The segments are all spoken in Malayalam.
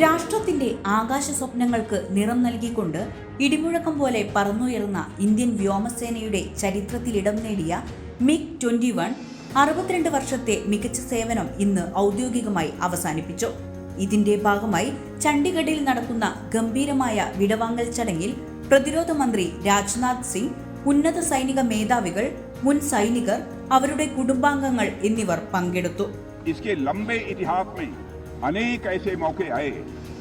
രാഷ്ട്രത്തിന്റെ ആകാശ സ്വപ്നങ്ങൾക്ക് നിറം നൽകിക്കൊണ്ട് ഇടിമുഴക്കം പോലെ പറന്നുയർന്ന ഇന്ത്യൻ വ്യോമസേനയുടെ ചരിത്രത്തിൽ ഇടം നേടിയ മിഗ് ട്വന്റി വൺ അറുപത്തിരണ്ട് വർഷത്തെ മികച്ച സേവനം ഇന്ന് ഔദ്യോഗികമായി അവസാനിപ്പിച്ചു. ഇതിന്റെ ഭാഗമായി ചണ്ഡീഗഡിൽ നടക്കുന്ന ഗംഭീരമായ വിടവാങ്ങൽ ചടങ്ങിൽ പ്രതിരോധ മന്ത്രി രാജ്നാഥ് സിംഗ് ഉന്നത സൈനിക മേധാവികൾ മുൻ സൈനികർ അവരുടെ കുടുംബാംഗങ്ങൾ എന്നിവർ പങ്കെടുത്തു इसके लंबे इतिहास में अनेक ऐसे मौके आए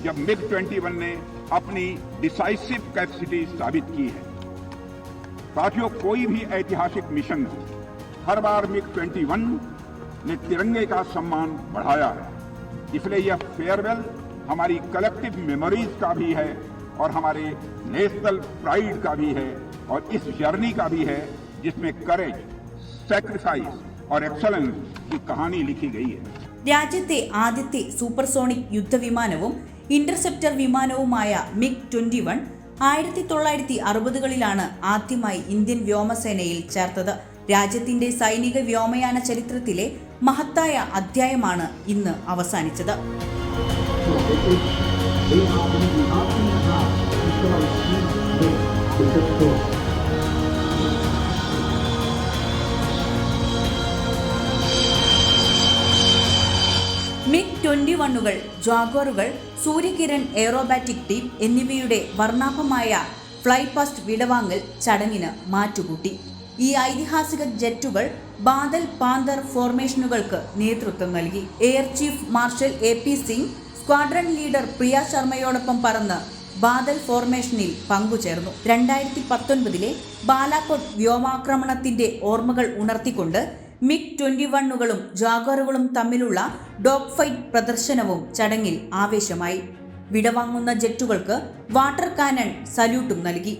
जब मिग 21 ने अपनी डिसाइसिव कैपेसिटी साबित की है साथियों कोई भी ऐतिहासिक मिशन हो हर बार मिग 21 ने तिरंगे का सम्मान बढ़ाया है इसलिए यह फेयरवेल हमारी कलेक्टिव मेमोरीज का भी है और हमारे नेशनल प्राइड का भी है और इस जर्नी का भी है जिसमें करेज सैक्रिफाइस और एक्सलेंस की कहानी लिखी गई है രാജ്യത്തെ ആദ്യത്തെ സൂപ്പർസോണിക് യുദ്ധവിമാനവും ഇന്റർസെപ്റ്റർ വിമാനവുമായ മിഗ് ട്വന്റി വൺ ആയിരത്തി തൊള്ളായിരത്തി അറുപതുകളിലാണ് ആദ്യമായി ഇന്ത്യൻ വ്യോമസേനയിൽ ചേർത്തത് രാജ്യത്തിന്റെ സൈനിക വ്യോമയാന ചരിത്രത്തിലെ മഹത്തായ അധ്യായമാണ് ഇന്ന് അവസാനിച്ചത്. മിഗ് ട്വന്റി വണ്ണുകൾ ജാഗോറുകൾ സൂര്യകിരൺ എയറോബാറ്റിക് ടീം എന്നിവയുടെ വർണാഭമായ ഫ്ലൈ പാസ്റ്റ് വിടവാങ്ങൽ ചടങ്ങിന് മാറ്റുകൂട്ടി ഈ ഐതിഹാസിക ജെറ്റുകൾ ബാദൽ പാന്തർ ഫോർമേഷനുകൾക്ക് നേതൃത്വം നൽകി. Air chief marshal A P Singh squadron leader Priya ശർമ്മയോടൊപ്പം പറന്ന് ബാദൽ ഫോർമേഷനിൽ പങ്കുചേർന്നു. രണ്ടായിരത്തി പത്തൊൻപതിലെ ബാലാക്കോട്ട് വ്യോമാക്രമണത്തിന്റെ ഓർമ്മകൾ ഉണർത്തിക്കൊണ്ട് മിഗ് ട്വന്റി വണ്ണുകളും ജാഗറുകളും തമ്മിലുള്ള ഡോഗ് ഫൈറ്റ് പ്രദർശനവും ചടങ്ങിൽ ആവേശമായി. വിടവാങ്ങുന്ന ജെറ്റുകൾക്ക് വാട്ടർ കാനൺ സല്യൂട്ടും നൽകി.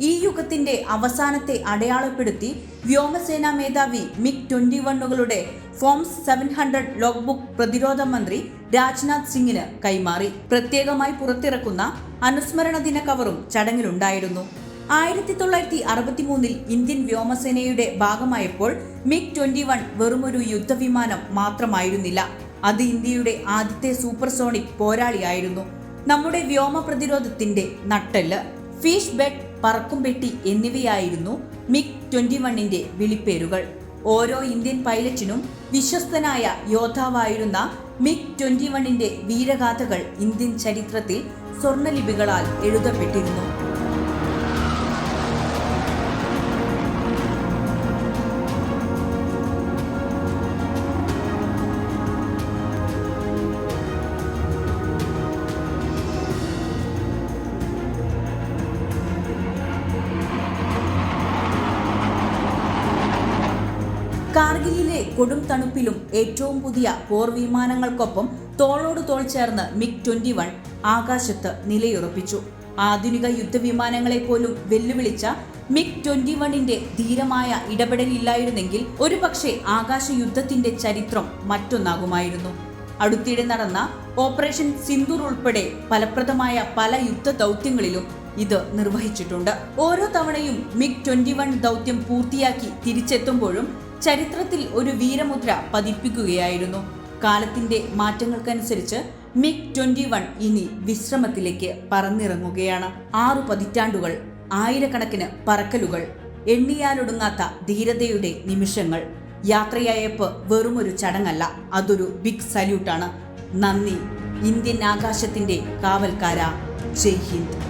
ഈ യുഗത്തിന്റെ അവസാനത്തെ അടയാളപ്പെടുത്തി വ്യോമസേനാ മേധാവി MiG twenty വണ്ണുകളുടെ forms seven hundred log book പ്രതിരോധ മന്ത്രി രാജ്നാഥ് സിംഗിന് കൈമാറി. പ്രത്യേകമായി പുറത്തിറക്കുന്ന അനുസ്മരണ ദിന കവറും ചടങ്ങിലുണ്ടായിരുന്നു. ആയിരത്തി തൊള്ളായിരത്തി അറുപത്തി മൂന്നിൽ ഇന്ത്യൻ വ്യോമസേനയുടെ ഭാഗമായപ്പോൾ മിഗ് ട്വന്റി വൺ വെറുമൊരു യുദ്ധവിമാനം മാത്രമായിരുന്നില്ല. അത് ഇന്ത്യയുടെ ആദ്യത്തെ സൂപ്പർസോണിക് പോരാളിയായിരുന്നു. നമ്മുടെ വ്യോമ പ്രതിരോധത്തിന്റെ നട്ടെല്ല്. ഫിഷ് ബെഡ് പറക്കും പെട്ടി എന്നിവയായിരുന്നു മിഗ് ട്വന്റി വണ്ണിന്റെ വിളിപ്പേരുകൾ. ഓരോ ഇന്ത്യൻ പൈലറ്റിനും വിശ്വസ്തനായ യോദ്ധാവായിരുന്ന മിഗ് ട്വന്റി വണ്ണിന്റെ വീരഗാഥകൾ ഇന്ത്യൻ ചരിത്രത്തിൽ സ്വർണലിപികളാൽ എഴുതപ്പെട്ടിരുന്നു. കൊടും തണുപ്പിലും ഏറ്റവും പുതിയ പോർ വിമാനങ്ങൾക്കൊപ്പം തോളോട് തോൾ ചേർന്ന് മിഗ് ട്വന്റി വൺ ആകാശത്ത് നിലയുറപ്പിച്ചു. ആധുനിക യുദ്ധവിമാനങ്ങളെ പോലും വെല്ലുവിളിച്ച മിഗ് ട്വന്റി വണ്ണിന്റെ ധീരമായ ഇടപെടലില്ലായിരുന്നെങ്കിൽ ഒരുപക്ഷെ ആകാശ യുദ്ധത്തിന്റെ ചരിത്രം മറ്റൊന്നാകുമായിരുന്നു. അടുത്തിടെ നടന്ന ഓപ്പറേഷൻ സിന്ദൂർ ഉൾപ്പെടെ ഫലപ്രദമായ പല യുദ്ധ ദൗത്യങ്ങളിലും ഇത് നിർവഹിച്ചിട്ടുണ്ട്. ഓരോ തവണയും മിഗ് ട്വന്റി വൺ ദൗത്യം പൂർത്തിയാക്കി തിരിച്ചെത്തുമ്പോഴും ചരിത്രത്തിൽ ഒരു വീരമുദ്ര പതിപ്പിക്കുകയായിരുന്നു. കാലത്തിന്റെ മാറ്റങ്ങൾക്കനുസരിച്ച് മിക് ട്വന്റി വൺ ഇനി വിശ്രമത്തിലേക്ക് പറന്നിറങ്ങുകയാണ്. ആറു പതിറ്റാണ്ടുകൾ ആയിരക്കണക്കിന് പറക്കലുകൾ എണ്ണിയാലൊടുങ്ങാത്ത ധീരതയുടെ നിമിഷങ്ങൾ. യാത്രയയപ്പ് വെറുമൊരു ചടങ്ങല്ല അതൊരു ബിഗ് സല്യൂട്ടാണ്. നന്ദി ഇന്ത്യൻ ആകാശത്തിന്റെ കാവൽക്കാര. ജയ് ഹിന്ദ്.